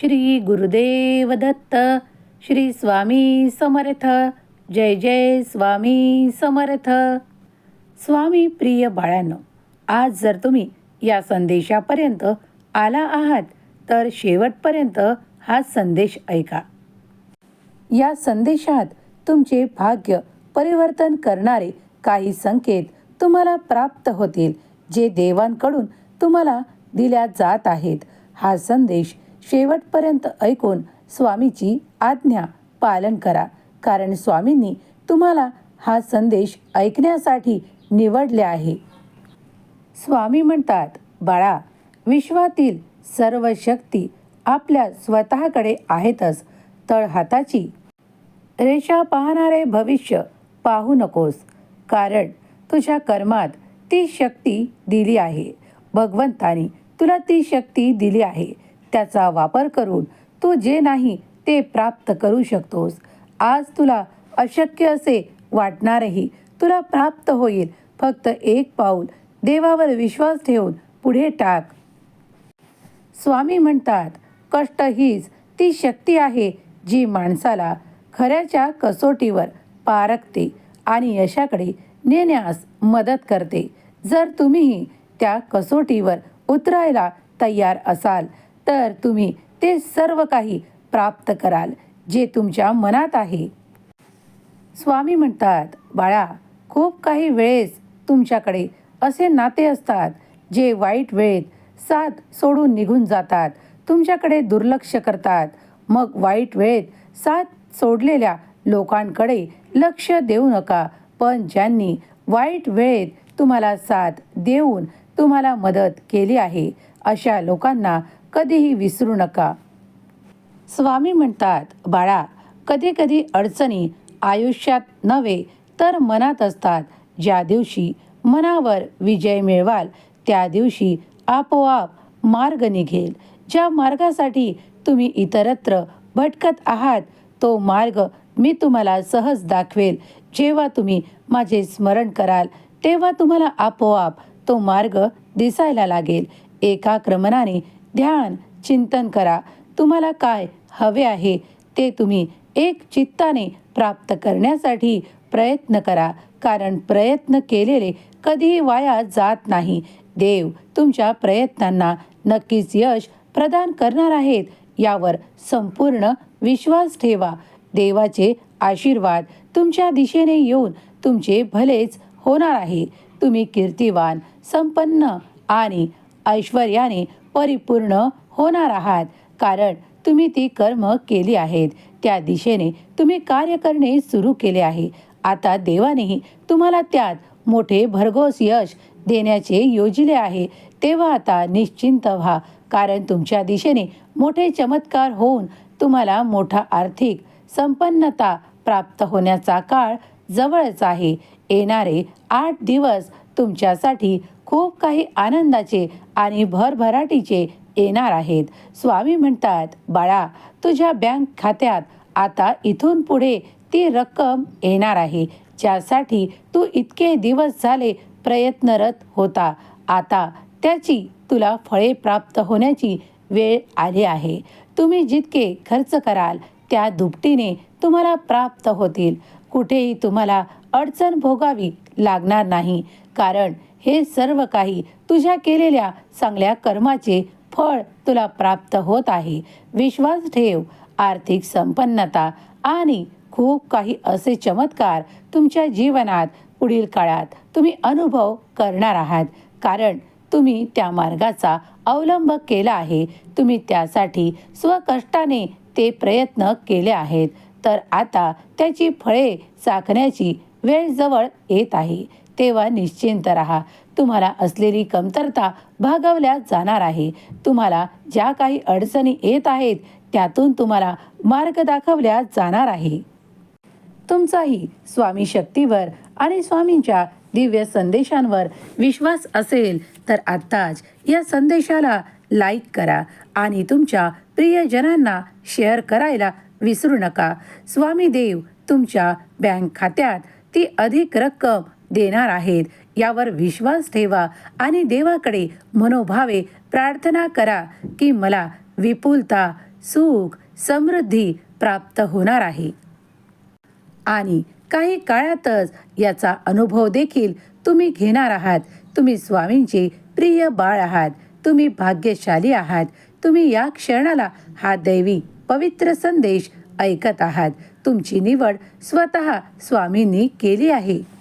श्री गुरुदेव दत्त श्री स्वामी समर्थ जय जय स्वामी समर्थ. स्वामी प्रिय बाळांनो आज जर तुम्ही या संदेशापर्यंत आला आहात तर शेवटपर्यंत हा संदेश ऐका. या संदेशात तुमचे भाग्य परिवर्तन करणारे काही संकेत तुम्हाला प्राप्त होतील जे देवांकडून तुम्हाला दिल्या जात आहेत. हा संदेश शेवटपर्यंत ऐकून स्वामीची आज्ञा पालन करा. कारण स्वामींनी तुम्हाला हा संदेश ऐकण्यासाठी निवडले आहे. स्वामी म्हणतात बाळा विश्वातील सर्व शक्ती आपल्या स्वतःकडे आहेतच. तळहाताची रेषा पाहणारे भविष्य पाहू नकोस. कारण तुझ्या कर्मात ती शक्ती दिली आहे. भगवंतानी तुला ती शक्ती दिली आहे. त्याचा वापर करून तू जे नाही ते प्राप्त करू शकतोस. आज तुला अशक्य असे वाटणारही तुला प्राप्त होईल. फक्त एक पाऊल देवावर विश्वास ठेवून पुढे टाक. स्वामी म्हणतात कष्ट हीच ती शक्ती आहे जी माणसाला खऱ्याच्या कसोटीवर पारखते आणि यशाकडे नेण्यास मदत करते. जर तुम्हीही त्या कसोटीवर उतरायला तयार असाल तर तुम्ही ते सर्व काही प्राप्त कराल जे तुमच्या मनात आहे. स्वामी म्हणतात बाळा खूप काही वेळेस तुमच्याकडे असे नाते असतात जे वाईट वेळेत साथ सोडून निघून जातात तुमच्याकडे दुर्लक्ष करतात. मग वाईट वेळेत साथ सोडलेल्या लोकांकडे लक्ष देऊ नका पण ज्यांनी वाईट वेळेत तुम्हाला साथ देऊन तुम्हाला मदत केली आहे अशा लोकांना कधीही विसरू नका. स्वामी म्हणतात बाळा कधी कधी अडचणी आयुष्यात नव्हे तर मनात असतात. ज्या दिवशी मनावर विजय मिळवाल त्या दिवशी आपोआप मार्ग निघेल. ज्या मार्गासाठी तुम्ही इतरत्र भटकत आहात तो मार्ग मी तुम्हाला सहज दाखवेल. जेव्हा तुम्ही माझे स्मरण कराल तेव्हा तुम्हाला आपोआप तो मार्ग दिसायला लागेल. एका क्रमणाने ध्यान चिंतन करा. तुम्हाला काय हवे आहे ते तुम्ही एक चित्ताने प्राप्त करण्यासाठी प्रयत्न करा. कारण प्रयत्न केलेले कधीही वाया जात नाही. देव तुमच्या प्रयत्नांना नक्कीच यश प्रदान करणार आहेत. यावर संपूर्ण विश्वास ठेवा. देवाचे आशीर्वाद तुमच्या दिशेने येऊन तुमचे भलेच होणार आहे. तुम्ही कीर्तिवान संपन्न आणि ऐश्वर्याने परिपूर्ण होणार आहात. कारण तुम्ही ती कर्म केली आहेत. त्या दिशेने तुम्ही कार्य करणे सुरू केले आहे. आता देवानेही तुम्हाला त्यात मोठे भरघोस यश देण्याचे योजिले आहे. तेव्हा आता निश्चिंत व्हा. कारण तुमच्या दिशेने मोठे चमत्कार होऊन तुम्हाला मोठा आर्थिक संपन्नता प्राप्त होण्याचा काळ जवळच आहे. येणारे आठ दिवस तुमच्यासाठी खूप काही आनंदाचे आणि भरभराटीचे येणार आहेत. स्वामी म्हणतात बाळा तुझ्या बँक खात्यात आता इथून पुढे ती रक्कम येणार आहे. ज्यासाठी तू इतके दिवस झाले प्रयत्नरत होता आता त्याची तुला फळे प्राप्त होण्याची वेळ आली आहे. तुम्ही जितके खर्च कराल त्या दुपटीने तुम्हाला प्राप्त होतील. कुठेही तुम्हाला अडचण भोगावी लागणार नाही. कारण हे सर्व काही तुझ्या केलेल्या चांगल्या कर्माचे फळ तुला प्राप्त होत आहे. विश्वास ठेव आर्थिक संपन्नता आणि खूप काही असे चमत्कार तुमच्या जीवनात पुढील काळात तुम्ही अनुभव करणार आहात. कारण तुम्ही त्या मार्गाचा अवलंब केला आहे. तुम्ही त्यासाठी स्वकष्टाने ते प्रयत्न केले आहेत. तर आता त्याची फळे चाखण्याची वेळ जवळ येत आहे. तेव्हा निश्चिंत राहा. तुम्हाला असलेली कमतरता भागवल्या जाणार आहे. तुम्हाला ज्या काही अडचणी येत आहेत त्यातून तुम्हाला मार्ग दाखवल्या जाणार आहे. तुमचाही स्वामी शक्तीवर आणि स्वामींच्या दिव्य संदेशांवर विश्वास असेल तर आत्ताच या संदेशाला लाईक करा आणि तुमच्या प्रियजनांना शेअर करायला विसरू नका. स्वामी देव तुमच्या बँक खात्यात ती अधिक रक्कम देणार आहेत. यावर विश्वास ठेवा आणि देवाकडे मनोभावे प्रार्थना करा की मला विपुलता सुख समृद्धी प्राप्त होणार आहे. आणि काही काळातच याचा अनुभव देखील तुम्ही घेणार आहात. तुम्ही स्वामींचे प्रिय बाळ आहात. तुम्ही भाग्यशाली आहात. तुम्ही या क्षणाला हा दैवी पवित्र संदेश ऐकत आहात. तुमची निवड स्वतः स्वामींनी केली आहे.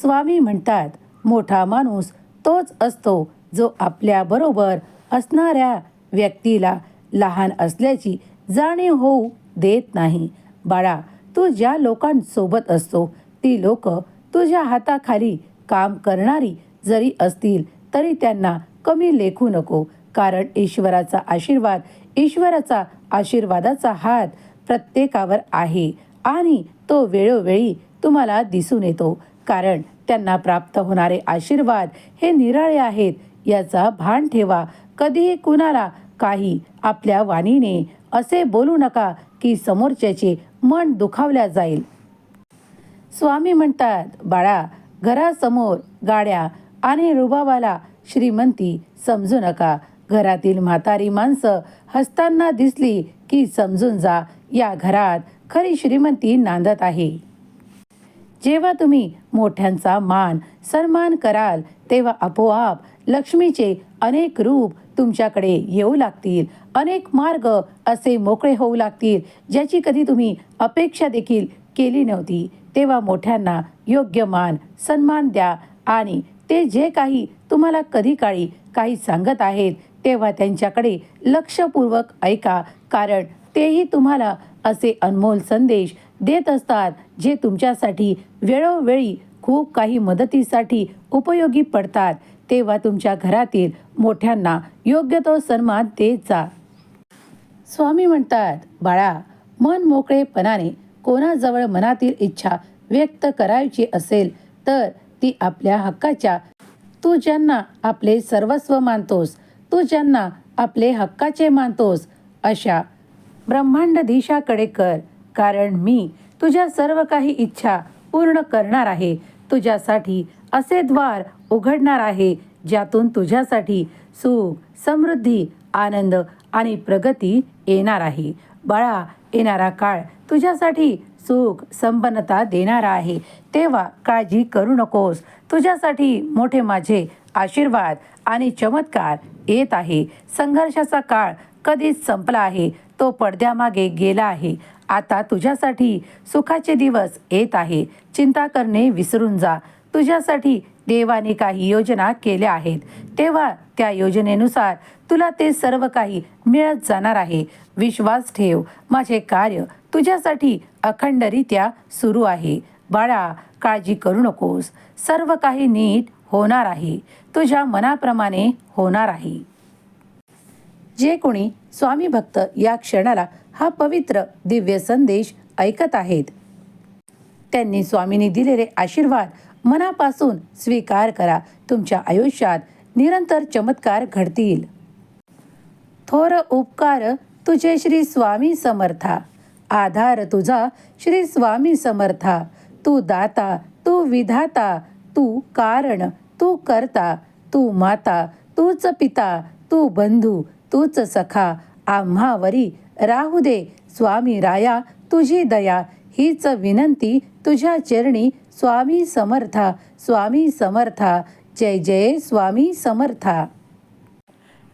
स्वामी म्हणतात मोठा माणूस तोच असतो जो आपल्याबरोबर असणाऱ्या व्यक्तीला लहान असल्याची जाणीव होऊ देत नाही. बाळा तू ज्या लोकांसोबत असतो ती लोक तुझ्या हाताखाली काम करणारी जरी असतील तरी त्यांना कमी लेखू नको. कारण ईश्वराचा आशीर्वाद ईश्वराचा आशीर्वादाचा हात प्रत्येकावर आहे आणि तो वेळोवेळी तुम्हाला दिसून येतो. कारण त्यांना प्राप्त होणारे आशीर्वाद हे निराळे आहेत. याचा भान ठेवा. कधीही कुणाला काही आपल्या वाणीने असे बोलू नका की समोरच्याचे मन दुखावल्या जाईल. स्वामी म्हणतात बाळा घरासमोर गाड्या आणि रुबाबाला श्रीमंती समजू नका. घरातील म्हातारी माणसं हसताना दिसली की समजून जा. या घरात खरी श्रीमंती नांदत आहे. जेव्हा तुम्ही मोठ्यांचा मान सन्मान कराल तेव्हा आपोआप लक्ष्मीचे अनेक रूप तुमच्याकडे येऊ लागतील. अनेक मार्ग असे मोकळे होऊ लागतील ज्याची कधी तुम्ही अपेक्षा देखील केली नव्हती. तेव्हा मोठ्यांना योग्य मान सन्मान द्या आणि ते जे काही तुम्हाला कधी काळी काही सांगत आहेत तेव्हा त्यांच्याकडे लक्षपूर्वक ऐका. कारण तेही तुम्हाला असे अनमोल संदेश देत असतात जे तुमच्यासाठी वेळोवेळी खूप काही मदतीसाठी उपयोगी पडतात. तेव्हा तुमच्या घरातील मोठ्यांना योग्य तो सन्मान देत जा. स्वामी म्हणतात बाळा मन मोकळेपणाने कोणाजवळ मनातील इच्छा व्यक्त करायची असेल तर ती आपल्या हक्काच्या तू ज्यांना आपले सर्वस्व मानतोस तू ज्यांना आपले हक्काचे मानतोस अशा ब्रह्मांड दिशाकडे कर. कारण मी तुझ्या सर्व काही इच्छा पूर्ण करणार आहे. तुझ्यासाठी असे द्वार उघडणार आहे ज्यातून तुझ्यासाठी सुख समृद्धी आनंद आणि प्रगती येणार आहे. बाळा येणारा काळ तुझ्यासाठी सुख संपन्नता देणारा आहे. तेव्हा काळजी करू नकोस. तुझ्यासाठी मोठे माझे आशीर्वाद आणि चमत्कार येत आहे. संघर्षाचा काळ कधीच संपला आहे. तो पडद्यामागे गेला आहे. आता तुझ्यासाठी सुखाचे दिवस येत आहे. चिंता करणे विसरून जा. तुझ्यासाठी देवाने काही योजना केल्या आहेत. तेव्हा त्या योजनेनुसार तुला ते सर्व काही मिळत जाणार आहे. विश्वास ठेव. माझे कार्य तुझ्यासाठी अखंडरित्या सुरू आहे. बाळा काळजी करू नकोस. सर्व काही नीट होणार आहे. तुझ्या मनाप्रमाणे होणार आहे. जे कोणी स्वामी भक्त या क्षणाला हा पवित्र दिव्य संदेश ऐकत आहेत. त्यांनी स्वामींनी दिलेले आशीर्वाद मनापासून स्वीकार करा. तुमच्या आयुष्यात निरंतर चमत्कार घडतील. थोर उपकार तुझे श्री स्वामी समर्था. आधार तुझा श्री स्वामी समर्था. तू दाता तू विधाता तू कारण तू करता तू माता तूच पिता तू बंधू तूच सखा आम्हावरी राहू दे स्वामी राया तुझी दया. हीच विनंती तुझ्या चरणी स्वामी समर्था स्वामी समर्था. जय जय स्वामी समर्था.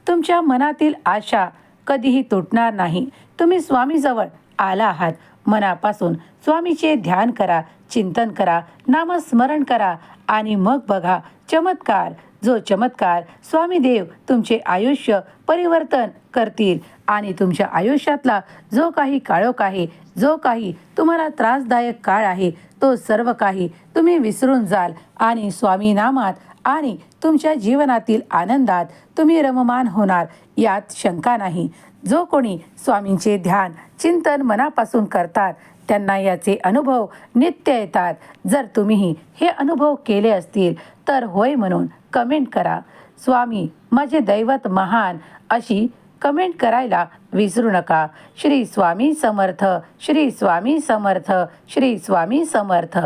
तुमच्या मनातील आशा कधीही तुटणार नाही. तुम्ही स्वामीजवळ आला आहात. मनापासून स्वामीचे ध्यान करा चिंतन करा नामस्मरण करा आणि मग बघा. चमत्कार! जो चमत्कार स्वामी देव तुमचे आयुष्य परिवर्तन करतील आणि तुमच्या आयुष्यातला जो काही काळोख आहे जो काही तुम्हाला त्रासदायक काळ आहे तो सर्व काही तुम्ही विसरून जाल आणि स्वामी नामात आणि तुमच्या जीवनातील आनंदात तुम्ही रममान होणार यात शंका नाही. जो कोणी स्वामींचे ध्यान चिंतन मनापासून करतात त्यांना याचे अनुभव नित्य येतात. जर तुम्हीही हे अनुभव केले असतील तर होय म्हणून कमेंट करा. स्वामी माझे दैवत महान अशी कमेंट करायला विसरू नका. श्री स्वामी समर्थ श्री स्वामी समर्थ श्री स्वामी समर्थ.